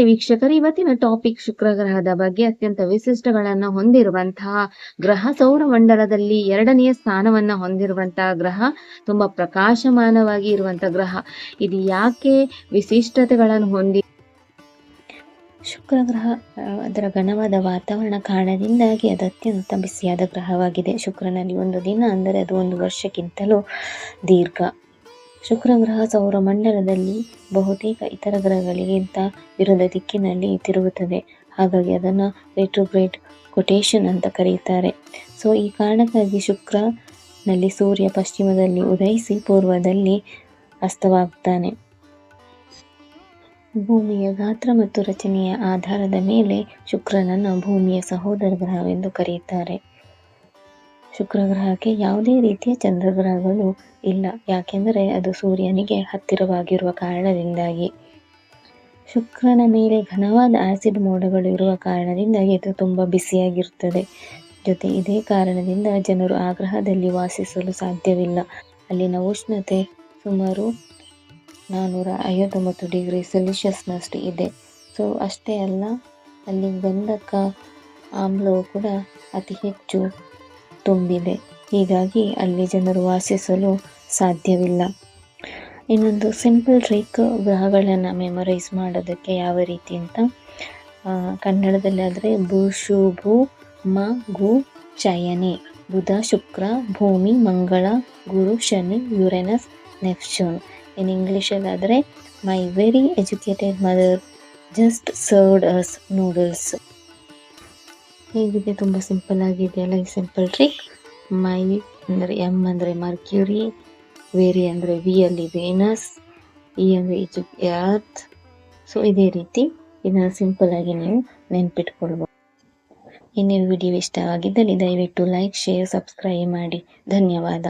ನಮಸ್ತೆ ವೀಕ್ಷಕರು, ಇವತ್ತಿನ ಟಾಪಿಕ್ ಶುಕ್ರ ಗ್ರಹದ ಬಗ್ಗೆ ಅತ್ಯಂತ ವಿಶಿಷ್ಟಗಳನ್ನ ಹೊಂದಿರುವಂತಹ ಗ್ರಹ ಸೌರಮಂಡಲದಲ್ಲಿ ಎರಡನೆಯ ಸ್ಥಾನವನ್ನ ಹೊಂದಿರುವಂತಹ ಗ್ರಹ, ತುಂಬಾ ಪ್ರಕಾಶಮಾನವಾಗಿ ಇರುವಂತಹ ಗ್ರಹ. ಇದು ಯಾಕೆ ವಿಶಿಷ್ಟತೆಗಳನ್ನು ಹೊಂದಿ ಶುಕ್ರ ಗ್ರಹ ಅದರ ಘನವಾದ ವಾತಾವರಣ ಕಾರಣದಿಂದಾಗಿ ಅದು ಅತ್ಯಂತ ಬಿಸಿಯಾದ ಗ್ರಹವಾಗಿದೆ. ಶುಕ್ರನಲ್ಲಿ ಒಂದು ದಿನ ಅಂದರೆ ಅದು ಒಂದು ವರ್ಷಕ್ಕಿಂತಲೂ ದೀರ್ಘ. ಶುಕ್ರ ಗ್ರಹ ಸೌರಮಂಡಲದಲ್ಲಿ ಬಹುತೇಕ ಇತರ ಗ್ರಹಗಳಿಗಿಂತ ವಿರುದ್ಧ ದಿಕ್ಕಿನಲ್ಲಿ ತಿರುಗುತ್ತದೆ ಹಾಗಾಗಿ ಅದನ್ನು ರೆಟ್ರೋಗ್ರೇಡ್ ಕೊಟೇಶನ್ ಅಂತ ಕರೆಯುತ್ತಾರೆ. ಸೊ ಈ ಕಾರಣಕ್ಕಾಗಿ ಶುಕ್ರನಲ್ಲಿ ಸೂರ್ಯ ಪಶ್ಚಿಮದಲ್ಲಿ ಉದಯಿಸಿ ಪೂರ್ವದಲ್ಲಿ ಅಸ್ತವಾಗ್ತಾನೆ ಭೂಮಿಯ ಗಾತ್ರ ಮತ್ತು ರಚನೆಯ ಆಧಾರದ ಮೇಲೆ ಶುಕ್ರನನ್ನು ಭೂಮಿಯ ಸಹೋದರ ಗ್ರಹವೆಂದು ಕರೆಯುತ್ತಾರೆ. ಶುಕ್ರ ಗ್ರಹಕ್ಕೆ ಯಾವುದೇ ರೀತಿಯ ಚಂದ್ರಗ್ರಹಗಳು ಇಲ್ಲ. ಯಾಕೆಂದರೆ ಅದು ಸೂರ್ಯನಿಗೆ ಹತ್ತಿರವಾಗಿರುವ ಕಾರಣದಿಂದಾಗಿ. ಶುಕ್ರನ ಮೇಲೆ ಘನವಾದ ಆಸಿಡ್ ಮೋಡಗಳು ಇರುವ ಕಾರಣದಿಂದಾಗಿ ಇದು ತುಂಬ ಬಿಸಿಯಾಗಿರುತ್ತದೆ. ಜೊತೆ ಇದೇ ಕಾರಣದಿಂದ ಜನರು ಆ ಗ್ರಹದಲ್ಲಿ ವಾಸಿಸಲು ಸಾಧ್ಯವಿಲ್ಲ. ಅಲ್ಲಿನ ಉಷ್ಣತೆ ಸುಮಾರು ನಾನ್ನೂರ ಐವತ್ತೊಂಬತ್ತು ಡಿಗ್ರಿ ಸೆಲ್ಸಿಯಸ್ನಷ್ಟು ಇದೆ. ಸೊ, ಅಷ್ಟೇ ಅಲ್ಲ, ಅಲ್ಲಿ ಗಂಧಕ ಆಮ್ಲವು ಕೂಡ ಅತಿ ಹೆಚ್ಚು ತುಂಬಿದೆ. ಹೀಗಾಗಿ ಅಲ್ಲಿ ಜನರು ವಾಸಿಸಲು ಸಾಧ್ಯವಿಲ್ಲ. ಇನ್ನೊಂದು ಸಿಂಪಲ್ ಟ್ರಿಕ್ ಗ್ರಹಗಳನ್ನು ಮೆಮೊರೈಸ್ ಮಾಡೋದಕ್ಕೆ ಯಾವ ರೀತಿ ಅಂತ? ಕನ್ನಡದಲ್ಲಿ ಆದರೆ ಭೂಷು ಭೂ, ಮ, ಗು, ಚಯನೆ. ಬುಧ, ಶುಕ್ರ, ಭೂಮಿ, ಮಂಗಳ, ಗುರು, ಶನಿ, Uranus, Neptune. In ಇಂಗ್ಲೀಷಲ್ಲಾದರೆ my very educated mother just served us noodles ಹೇಗಿದೆ, ತುಂಬ ಸಿಂಪಲ್ ಆಗಿದೆ. ಅಲ್ಲ ಈ ಸಿಂಪಲ್ ಟ್ರಿಕ್ ಮೈ ಅಂದರೆ ಎಂ ಅಂದರೆ ಮರ್ಕ್ಯೂರಿ ವೇರಿ ಅಂದರೆ ವಿ ಅಲ್ಲಿ ವೇನಸ್ ಇ ಅಂದರೆ ಈಜು ಅರ್ತ್ ಸೊ ಇದೇ ರೀತಿ ಇದನ್ನು ಸಿಂಪಲ್ ಆಗಿ ನೀವು ನೆನ್ಪಿಟ್ಕೊಳ್ಬೋದು. ಇನ್ನೇ ವಿಡಿಯೋ ಇಷ್ಟವಾಗಿದ್ದಲ್ಲಿ ದಯವಿಟ್ಟು ಲೈಕ್ ಶೇರ್ ಸಬ್ಸ್ಕ್ರೈಬ್ ಮಾಡಿ. ಧನ್ಯವಾದ.